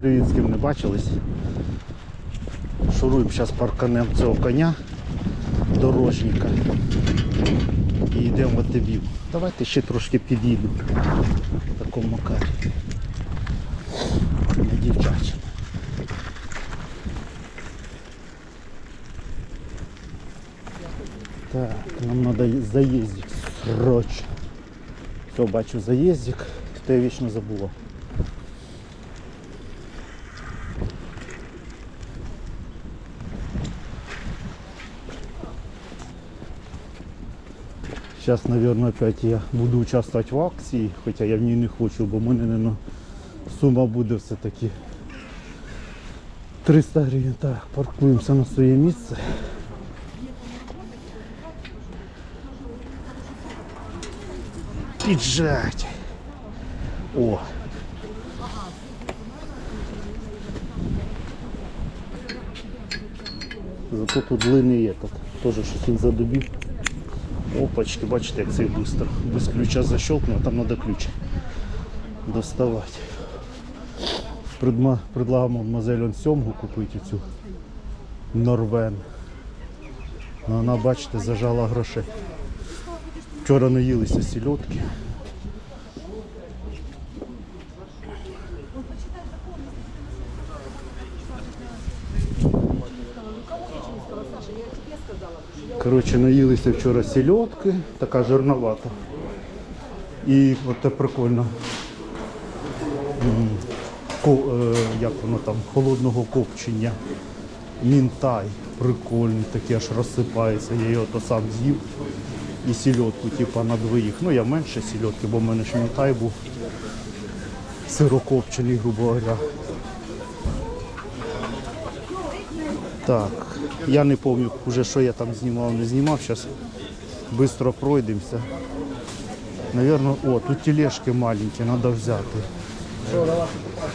Привіт, з ким не бачились. Шуруємо зараз парканем цього коня, дорожника. І йдемо в Атибів. Давайте ще трошки під'їду в такому макарі. На дівчачому. Так, нам треба заїздик срочно. Все, бачу заїздик, то я вічно забула. Сейчас, наверное, опять я буду участвовать в акції, хоча я в ній не хочу, бо в мене наверно, сума буде все-таки 300 гривень. Так, паркуємося на своє місце. Піджать. О. Зато тут длинний этот. Тоже щось він задубів. Опачки, бачите, як це швидко. Без ключа защелкнув, а там треба ключ доставати. Предма, предлагав мадемуазель сьомгу купити цю Норвен. Ну, вона, бачите, зажала грошей. Вчора наїлися сільотки. Коротше, наїлися вчора сільотки, така жирновата. І от це прикольно. Ко- е, як воно там, холодного копчення. Мінтай. Прикольний, такий аж розсипається. Я його то сам з'їв. І сільотку, типа на двоїх. Ну я менше сільотки, бо в мене ж мінтай був сирокопчений, грубо говоря. Так, я не пам'ятаю вже, що я там знімав, не знімав. Зараз швидко пройдемося. Наверно, о, тут тележки маленькі, треба взяти.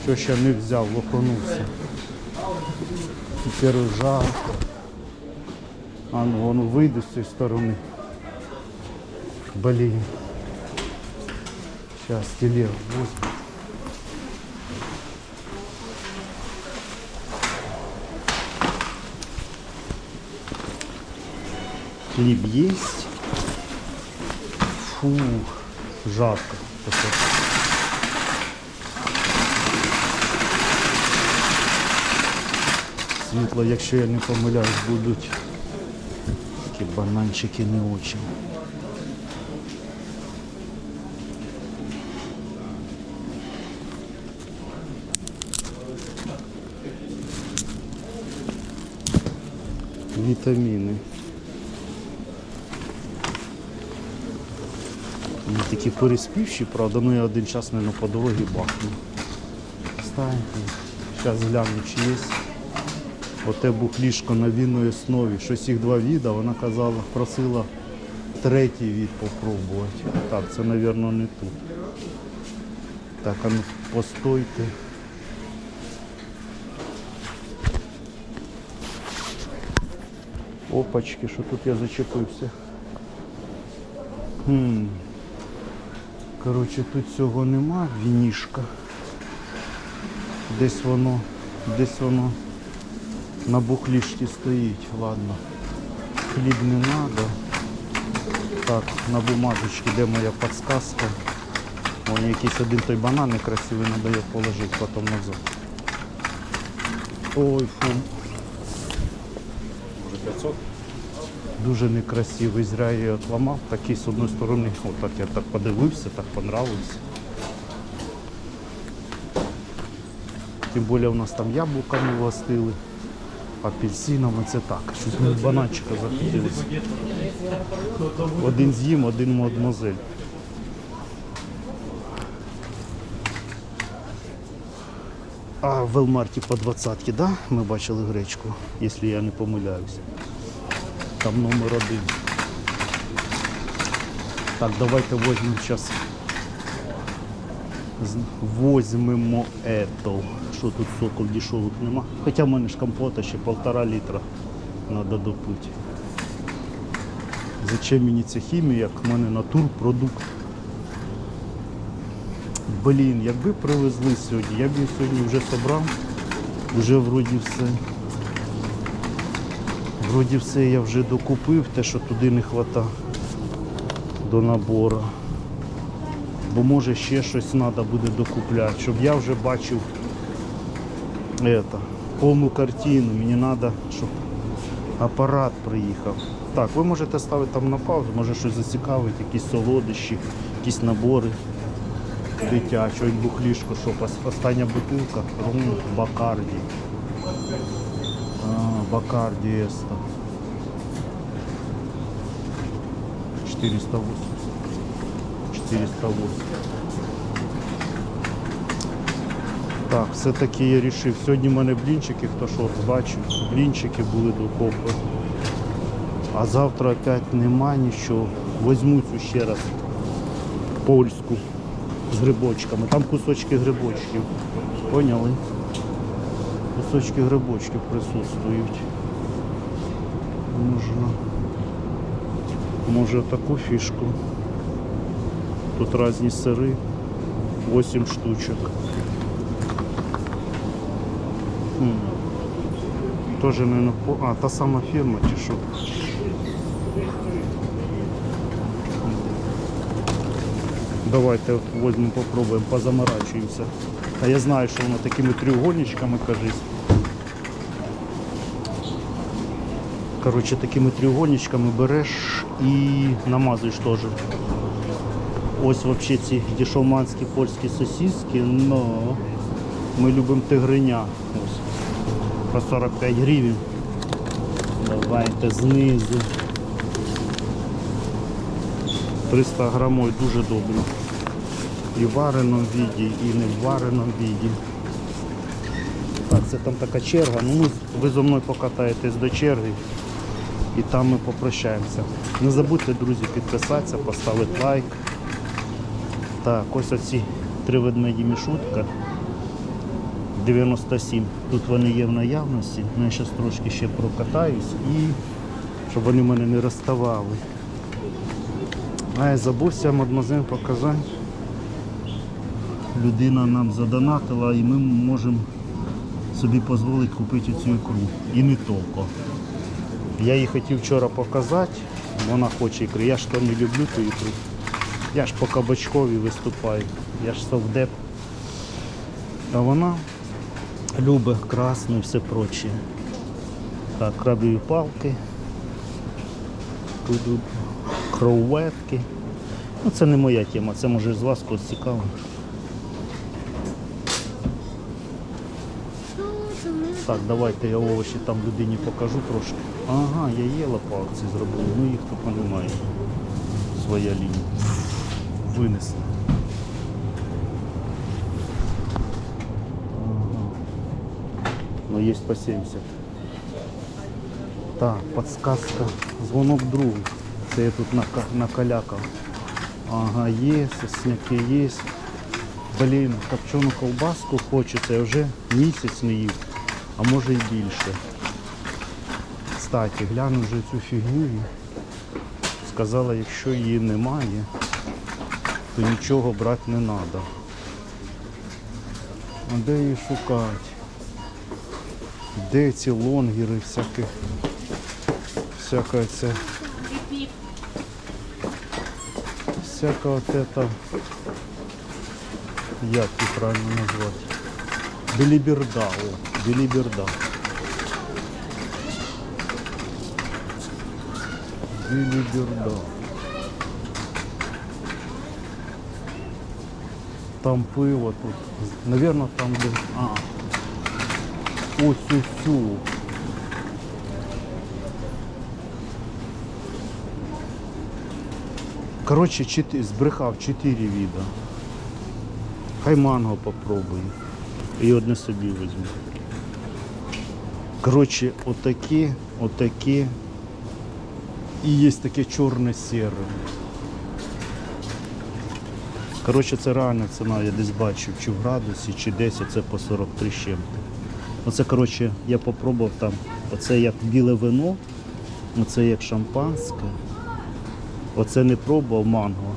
Що ще не взяв, лоханувся. Тепер жарко. А ну, воно вийде з цієї сторони. Блін. Зараз телегу возьму. Хлеб есть. Фу, жарко. Світло, якщо я не помиляюсь, будуть такі бананчики не очень. Вітаміни. Вони такі переспівші, правда, ну я один час, мабуть, по дорозі бахну. Ставимо. Зараз гляну, чи є. Оте бухлішко на вінної основі. Щось їх два віда, вона казала, просила третій від попробувати. Так, це, мабуть, не тут. Так, а ну постойте. Опачки, що тут я зачепився. Хм. Коротше, тут цього нема, вінішка. Десь воно, десь воно на бухлішті стоїть, ладно. Хліб не треба. Так, на бумажечці, де моя подсказка. Вон якийсь один той банан некрасивий, треба його положити потім назад. Ой, фу. Може 500? Дуже некрасивий, зря я її отламав. Такий з одної сторони, отак я так подивився, так понравився. Тим більше у нас там яблуками властили, апельсинами це так. Щось мені бананчика захотілося. Один з'їм, один мадмозель. А в Велмарті по 20 да? Ми бачили гречку, якщо я не помиляюся. Там номер один. Так, давайте возьмемо зараз. Возьмемо ето. Що тут сокол дешевих нема. Хоча в мене ж компота ще полтора літра треба допити. Зачем мені ця хімія, як в мене натурпродукт? Блін, якби привезли сьогодні, я б їх сьогодні вже собрав. Вже вроді все. Вроді все я вже докупив, те, що туди не вистачає до набору. Бо може ще щось треба буде докупляти, щоб я вже бачив это, повну картину. Мені треба, щоб апарат приїхав. Так, ви можете ставити там на паузу, може щось зацікавить, якісь солодощі, якісь набори дитячого, бухлішку, що остання бутилка, рум Бакарді. А, Бакарді Еста. 480. 408. Так, все-таки я вирішив. Сьогодні в мене блінчики, хто що бачив, блінчики були до копи. А завтра опять нема нічого. Возьму цю ще раз польську з грибочками. Там кусочки грибочків. Поняли? Кусочки грибочків присутствують. Можна. Може таку фішку. Тут різні сири. 8 штучок. Тоже, наверное, по... А, та сама фірма чи що? Давайте возьмемо, попробуємо, позаморачуємося. А я знаю, що воно такими треугольничками, кажись. Коротше, такими треугольничками береш і намазуєш теж. Ось взагалі ці дешевманські польські сосиски, но ми любимо тигриня. Ось. По 45 гривень. Давайте знизу. 300 грамів дуже добре. І в вареному віді, і не в вареному віді. Так, це там така черга. Ну, ви зо мною покатаєтесь до черги і там ми попрощаємося. Не забудьте, друзі, підписатися, поставити лайк. Так, ось оці три ведмеді мішутка. 97. Тут вони є в наявності. Ну, я зараз трошки ще прокатаюсь і щоб вони в мене не розставали. А я забувся мадмазин показати. Людина нам задонатила і ми можемо собі дозволити купити цю ікру. І не тільки. Я її хотів вчора показати, вона хоче ікри. Я ж то не люблю ту ікру. Я ж по кабачкові виступаю. Я ж совдеп. А вона любить красну і все проче. Так, крабові палки. Тут кроветки. Ну це не моя тема, це може з вас когось цікаво. Так, давайте я овочі там людині покажу трошки. Ага, я їла по акції зробив, ну їх тут немає. Своя лінія. Винесли. Ага. Ну є по 70. Так, подсказка. Дзвонок другу. Це я тут нака- накалякав. Ага, є, сосняки є. Блін, копчену ковбаску хочеться, я вже місяць не їв, а може й більше. Кстати, гляну вже цю фігню і сказала, якщо її немає, то нічого брати не треба. А де її шукати? Де ці лонгери всякі? Всяка ця. Всяка от як її правильно назвати? Біліберда, о, біліберда. Біліберда. Там пиво тут. Наверное, там де. А. Ось ось. Коротше, чотири- збрехав 4 віда. Хай манго попробую. І одне собі візьму. Коротше, отакі, отакі. І є таке чорне сіре. Коротше, це реальна ціна, я десь бачив, чи в градусі, чи 10, це по 43 з чим-то. Оце, коротше, я попробував там. Оце як біле вино, оце як шампанське. Оце не пробував манго,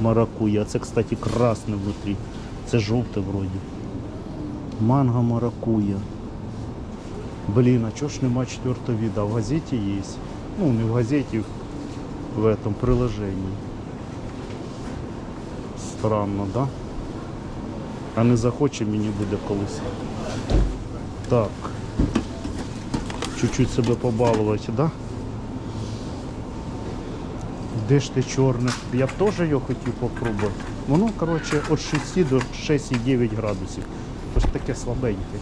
маракуя. Це, кстати, красне внутрі. Це жовте вроді. Манго маракуя. Блін, а чого ж нема четвертого віда? В газеті є. Ну, не в газеті, в этом приложении. Странно, да? А не захоче мені буде колись. Так. Чуть-чуть себе побалувати, да? Де ж ти чорне? Я б теж його хотів попробувати. Воно, коротше, від 6 до 6,9 градусів. Ось таке слабеньке.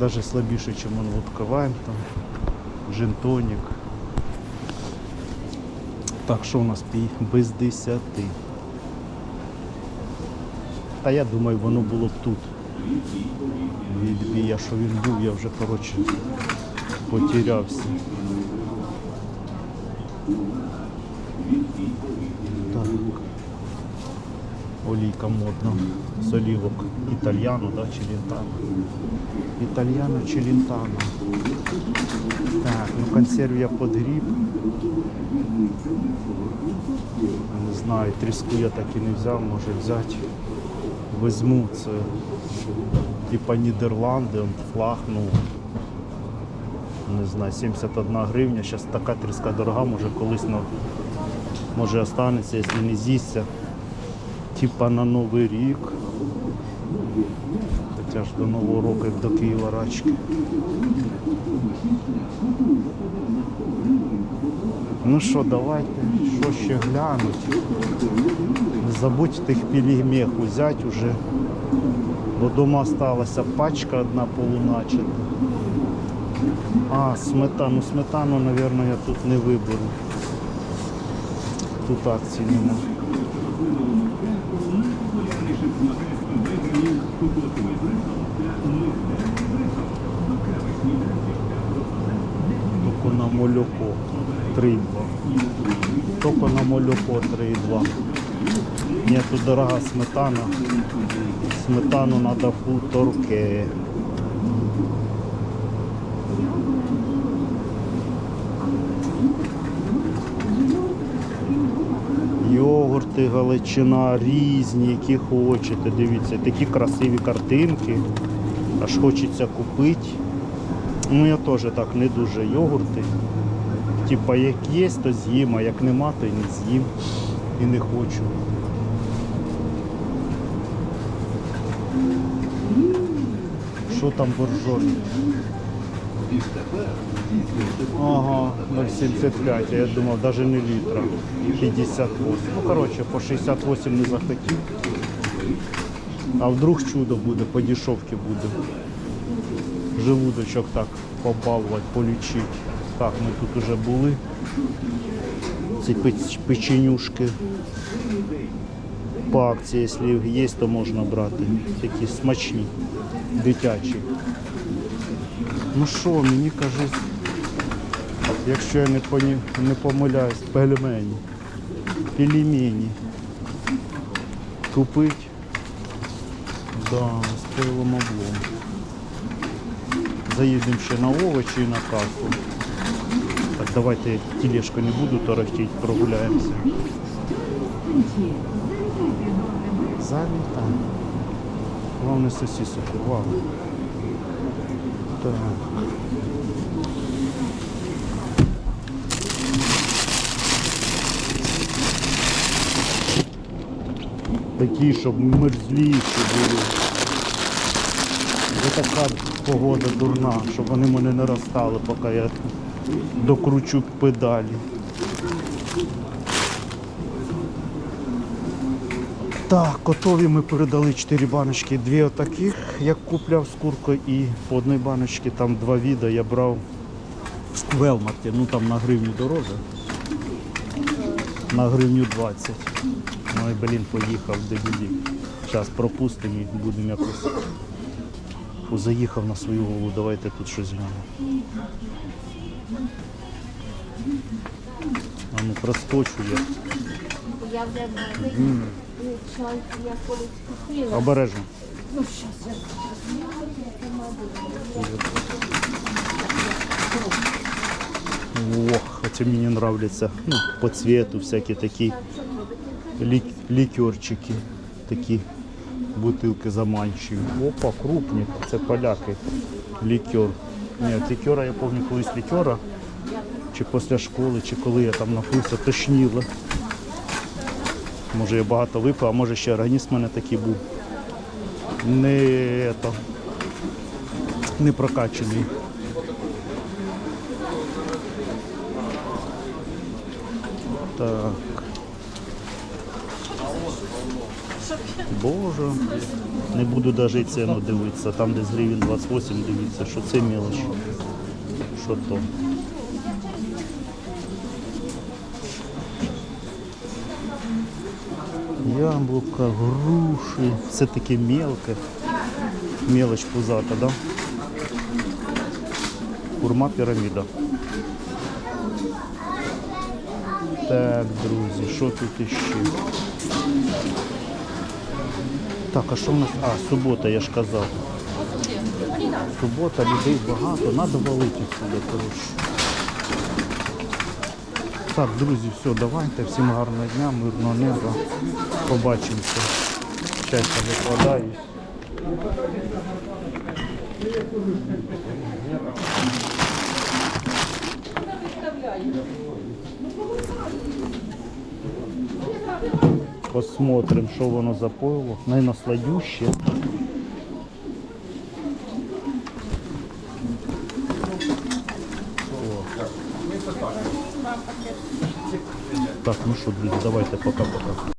Навіть слабіше, ніж он водка лайм, там, джин-тонік. Так, що у нас пій? Без 10. Та я думаю, воно було б тут. Відбій, я що він був, я вже, коротше, потерявся. Так. Олійка модна. З олівок. Італьяно, да, чи лінтано? Італьяно чи лінтано? Так, ну консерв я подгріб. Не знаю, тріску я так і не взяв, може взяти. Візьму це типа Нідерланди, он флаг, ну не знаю, 71 гривня. Зараз така тріска дорога, може колись ну, може останеться, якщо не з'їсться. Типа на Новий рік. Хоча ж до Нового року як до Києва рачки. Ну що, давайте, що ще глянуть. Не забудь тих пілігмех взяти уже. Бо дома сталася пачка одна полуначата. А, сметану, сметану, мабуть, я тут не виберу. Тут акцій нема. Тільки на молоко 3,2. Тільки на молоко 3,2. Ні, тут дорога сметана. Сметану треба хуторки. Йогурти, галичина різні, які хочете. Дивіться, такі красиві картинки. Аж хочеться купити. Ну я теж так не дуже йогурти. Типа як є, то з'їм, а як нема, то і не з'їм. І не хочу. Що там боржомі? Ага, 0,75, я думав, навіть не літра. 58. Ну, коротше, по 68 не захотів. А вдруг чудо буде, по дешевці буде. Желудочок так побалувати, полічити. Так, ми тут вже були. Ці печенюшки. По акції, якщо є, то можна брати. Такі смачні, дитячі. Ну що, мені кажуть, якщо я не, не помиляюсь, пельмені, пельмені купить. Да, з пилом облом. Заїдемо ще на овочі і на касу. Так, давайте я тележку не буду торохтіть, прогуляємося. Заліта. Главное сосисок, вау. Так. Такі, щоб мерзліші були. Вже така погода дурна, щоб вони мене не розстали, поки я докручу педалі. Так, котові ми передали 4 баночки, дві отаких, як купляв з куркою, і по одній баночці там два віда я брав в Велмарті, ну там на гривню дороже. На гривню 20. Ну і блін, поїхав дебілі. Зараз пропустимо і будемо якось. Заїхав на свою голову, давайте тут щось глянемо. А ну проскочу я. Я вже Обережно. Ну, щас я Ох, хотя мне нравятся ну, по цвету всякие такие лик- ликерчики. Такие бутилки заманчиві. Опа, крупні. Це поляки. Лікер. Ні, лікера, я пам'ятаю, колись лікера. Чи після школи, чи коли я там напився, тошніло. Може я багато випив, а може ще організм в мене такий був. Не, ето, не прокачаний. Так. Боже, не буду навіть ціну дивитися, там десь гривень 28 дивіться, що це мелоч. Що то. Яблука, груші, все таке мелке. Мелоч пузата, да? Курма піраміда. Так, друзі, що тут іще? Так, а що в нас? А, субота, я ж казав. Субота, людей багато, треба валити сюди, коротше. Так, друзі, все, давайте. Всім гарного дня, мирного неба. Побачимося. Щастя викладаюсь. Посмотрим, що воно за пойло. Найнасладюще. Друзі, давайте пока-пока.